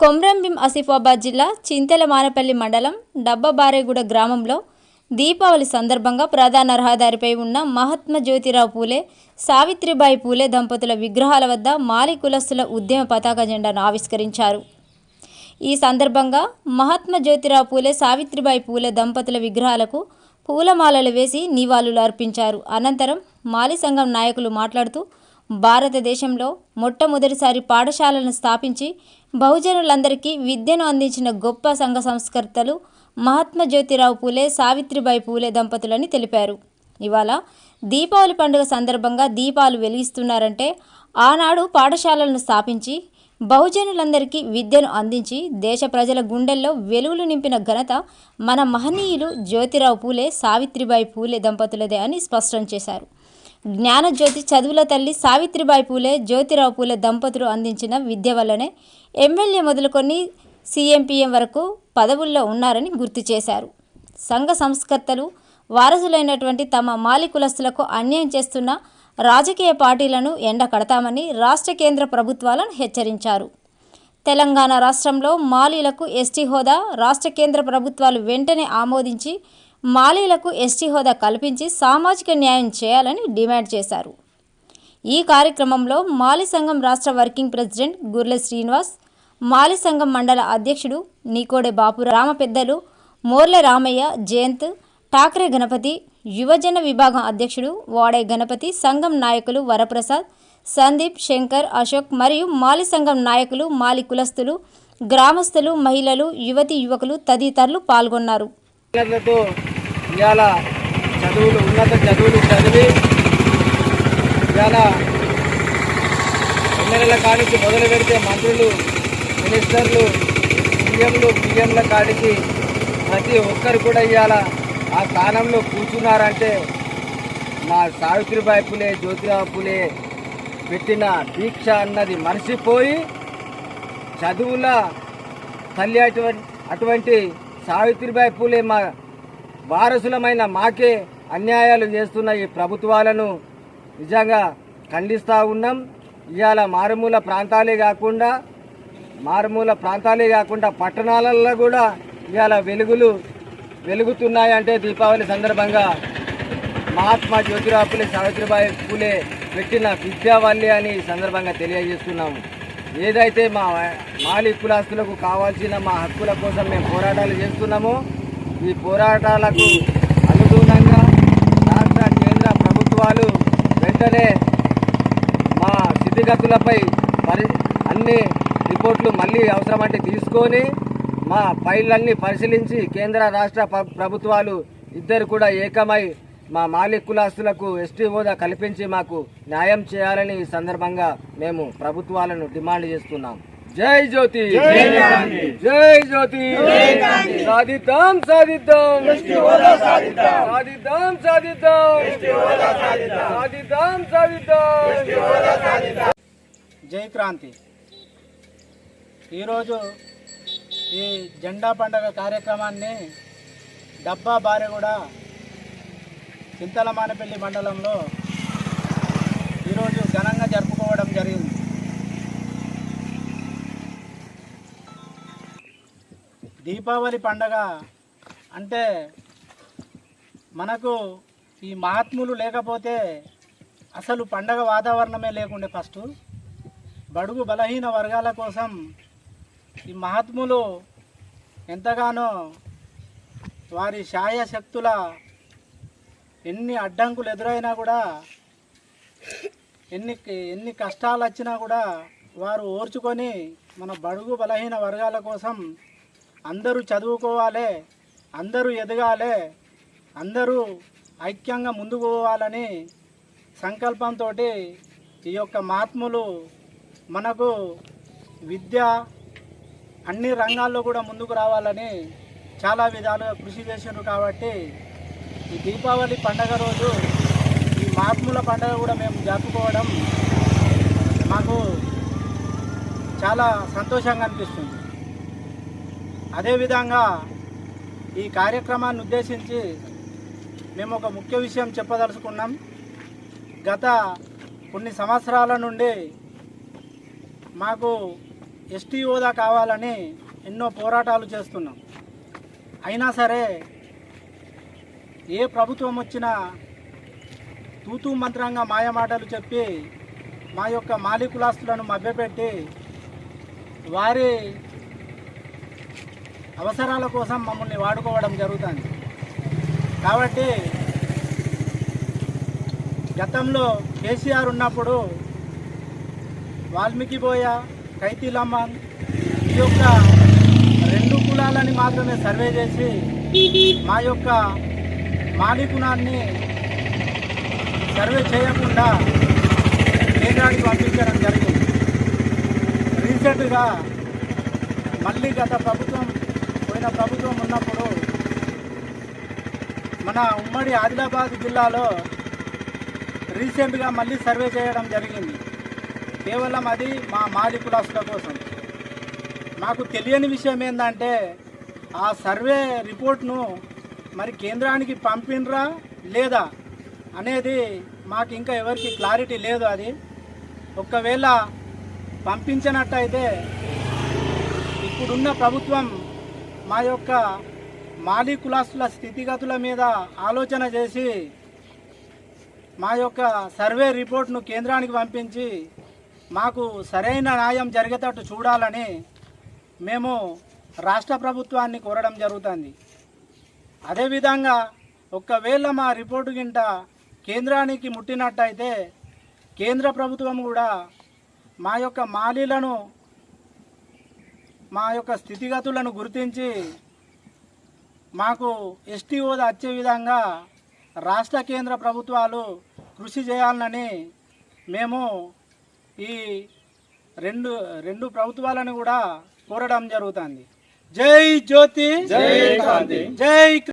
కొమ్రంభీం ఆసిఫాబాద్ జిల్లా చింతెల మానపల్లి మండలం డబ్బబారేగూడ గ్రామంలో దీపావళి సందర్భంగా ప్రధాన రహదారిపై ఉన్న మహాత్మా జ్యోతిరావు పూలే సావిత్రిబాయి పూలే దంపతుల విగ్రహాల వద్ద మాలి కులస్తుల ఉద్యమ పతాక జెండాను ఆవిష్కరించారు. ఈ సందర్భంగా మహాత్మా జ్యోతిరావు పూలే సావిత్రిబాయి పూలే దంపతుల విగ్రహాలకు పూలమాలలు వేసి నివాళులు అర్పించారు. అనంతరం మాలి సంఘం నాయకులు మాట్లాడుతూ భారతదేశంలో మొట్టమొదటిసారి పాఠశాలను స్థాపించి బహుజనులందరికీ విద్యను అందించిన గొప్ప సంఘ సంస్కర్తలు మహాత్మా జ్యోతిరావు పూలే సావిత్రిబాయి పూలే దంపతులని తెలిపారు. ఇవాళ దీపావళి పండుగ సందర్భంగా దీపాలు వెలిగిస్తున్నారంటే ఆనాడు పాఠశాలలను స్థాపించి బహుజనులందరికీ విద్యను అందించి దేశ ప్రజల గుండెల్లో వెలుగులు నింపిన ఘనత మన మహనీయులు జ్యోతిరావు పూలే సావిత్రిబాయి పూలే దంపతులదే అని స్పష్టం చేశారు. జ్ఞానజ్యోతి చదువుల తల్లి సావిత్రిబాయి పూలే జ్యోతిరావు పూలే దంపతులు అందించిన విద్య వల్లనే ఎమ్మెల్యే మొదలుకొని సీఎంపీఎం వరకు పదవుల్లో ఉన్నారని గుర్తు చేశారు. సంఘ సంస్కర్తలు వారసులైనటువంటి తమ మాలి కులస్తులకు అన్యాయం చేస్తున్న రాజకీయ పార్టీలను ఎండ కడతామని రాష్ట్ర కేంద్ర ప్రభుత్వాలను హెచ్చరించారు. తెలంగాణ రాష్ట్రంలో మాలీలకు ఎస్టీ హోదా రాష్ట్ర కేంద్ర ప్రభుత్వాలు వెంటనే ఆమోదించి మాలీలకు ఎస్టీ హోదా కల్పించి సామాజిక న్యాయం చేయాలని డిమాండ్ చేశారు. ఈ కార్యక్రమంలో మాలి సంఘం రాష్ట్ర వర్కింగ్ ప్రెసిడెంట్ గుర్లె శ్రీనివాస్ మాలి సంఘం మండల అధ్యక్షుడు నీకోడే బాపు రామ పెద్దలు మోర్లె రామయ్య జయంత్ ఠాక్రే గణపతి యువజన విభాగం అధ్యక్షుడు వాడే గణపతి సంఘం నాయకులు వరప్రసాద్ సందీప్ శంకర్ అశోక్ మరియు మాలి సంఘం నాయకులు మాలి కులస్తులు గ్రామస్తులు మహిళలు యువతి యువకులు తదితరులు పాల్గొన్నారు. ఇవాళ చదువులు ఉన్నత చదువులు చదివి ఇవాళ ఎమ్మెల్యేల కాడికి మొదలు పెడితే మంత్రులు మినిస్టర్లు సీఎంలు పిఎంల కాడికి ప్రతి ఒక్కరు కూడా ఇవాళ ఆ స్థానంలో కూర్చున్నారంటే మా సావిత్రిబాయి పులే జ్యోతిరావు పులే పెట్టిన దీక్ష అన్నది మర్చిపోయి చదువుల తల్లి అటువంటి అటువంటి సావిత్రిబాయి పూలే మా వారసులమైన మాకే అన్యాయాలు చేస్తున్న ఈ ప్రభుత్వాలను నిజంగా ఖండిస్తూ ఉన్నాం. ఇవాళ మారుమూల ప్రాంతాలే కాకుండా మారుమూల ప్రాంతాలే కాకుండా పట్టణాలలో కూడా ఇవాళ వెలుగులు వెలుగుతున్నాయంటే దీపావళి సందర్భంగా మహాత్మా జ్యోతిరావు పూలే సావిత్రిబాయి పూలే పెట్టిన విద్యావల్లి అని సందర్భంగా తెలియజేస్తున్నాము ఏదైతే మా మాలి కులాస్తులకు కావాల్సిన మా హక్కుల కోసం మేము పోరాటాలు చేస్తున్నామో ఈ పోరాటాలకు అనుగుణంగా రాష్ట్ర కేంద్ర ప్రభుత్వాలు వెంటనే మా స్థితిగతులపై పరి అన్ని రిపోర్ట్లు మళ్ళీ అవసరమంటే తీసుకొని మా ఫైళ్ళన్నీ పరిశీలించి కేంద్ర రాష్ట్ర ప్ర- ప్రభుత్వాలు ఇద్దరు కూడా ఏకమై మా మాలిక్ కులాస్తులకు ఎస్టీ హోదా కల్పించి మాకు న్యాయం చేయాలని ఈ సందర్భంగా మేము ప్రభుత్వాలను డిమాండ్ చేస్తున్నాం. జై జ్యోతి! జై జ్యోతి! సాధిద్దాం సాధిద్దాం! సాధిద్దాం! సాధిద్దాం సాధిద్దాం! సాధిద్దాం! జై క్రాంతి! ఈరోజు ఈ జెండా పండగ కార్యక్రమాన్ని డబ్బా బారెగూడ చింతలమానపల్లి మండలంలో ఈరోజు ఘనంగా జరుపుకోవడం జరిగింది. దీపావళి పండగ అంటే మనకు ఈ మహాత్ములు లేకపోతే అసలు పండగ వాతావరణమే లేకుండే ఫస్ట్. బడుగు బలహీన వర్గాల కోసం ఈ మహాత్ములు ఎంతగానో వారి శక్తుల ఎన్ని అడ్డంకులు ఎదురైనా కూడా ఎన్ని ఎన్ని కష్టాలు వచ్చినా కూడా వారు ఓర్చుకొని మన బడుగు బలహీన వర్గాల కోసం అందరూ చదువుకోవాలి అందరూ ఎదగాలి అందరూ ఐక్యంగా ముందుకు పోవాలని సంకల్పంతో ఈ యొక్క మహాత్ములు మనకు విద్య అన్ని రంగాల్లో కూడా ముందుకు రావాలని చాలా విధాలుగా కృషి చేశారు కాబట్టి ఈ దీపావళి పండగ రోజు ఈ మహాత్ముల పండగ కూడా మేము జరుపుకోవడం మాకు చాలా సంతోషంగా అనిపిస్తుంది. అదేవిధంగా ఈ కార్యక్రమాన్ని ఉద్దేశించి మేము ఒక ముఖ్య విషయం చెప్పదలుచుకున్నాం. గత కొన్ని సంవత్సరాల నుండి మాకు ఎస్టీ హోదా కావాలని ఎన్నో పోరాటాలు చేస్తున్నాం. అయినా సరే ఏ ప్రభుత్వం వచ్చినా తూతూ మంత్రంగా మాయమాటలు చెప్పి మా యొక్క మాలికులాస్తులను మభ్యపెట్టి వారి అవసరాల కోసం మమ్మల్ని వాడుకోవడం జరుగుతుంది. కాబట్టి గతంలో కేసీఆర్ ఉన్నప్పుడు వాల్మీకి బోయ కైతీలమ్మన్ ఈ యొక్క రెండు కులాలని మాత్రమే సర్వే చేసి మా యొక్క మాలికునాన్ని సర్వే చేయకుండా కేంద్రానికి పంపించడం జరిగింది. రీసెంట్గా మళ్ళీ గత ప్రభుత్వం పోయిన ప్రభుత్వం ఉన్నప్పుడు మన ఉమ్మడి ఆదిలాబాద్ జిల్లాలో రీసెంట్గా మళ్ళీ సర్వే చేయడం జరిగింది. కేవలం అది మా మాది కులాసుల కోసం. మాకు తెలియని విషయం ఏంటంటే ఆ సర్వే రిపోర్ట్ను మరి కేంద్రానికి పంపినరా లేదా అనేది మాకు ఇంకా ఎవరికి క్లారిటీ లేదు అది. ఒకవేళ పంపించినట్టయితే ఇప్పుడున్న ప్రభుత్వం మా యొక్క మాలి కులాసుల స్థితిగతుల మీద ఆలోచన చేసి మా యొక్క సర్వే రిపోర్ట్ను కేంద్రానికి పంపించి మాకు సరైన న్యాయం జరిగేటట్టు చూడాలని మేము రాష్ట్ర ప్రభుత్వాన్ని కోరడం జరుగుతుంది. అదేవిధంగా ఒకవేళ మా రిపోర్టు గింట కేంద్రానికి ముట్టినట్టయితే కేంద్ర ప్రభుత్వం కూడా మా యొక్క మాలీలను మా యొక్క స్థితిగతులను గుర్తించి మాకు ఎస్టీ హోదా వచ్చే విధంగా రాష్ట్ర కేంద్ర ప్రభుత్వాలు కృషి చేయాలని మేము ఈ రెండు రెండు ప్రభుత్వాలను కూడా కోరడం జరుగుతుంది. జై జ్యోతి. జై జై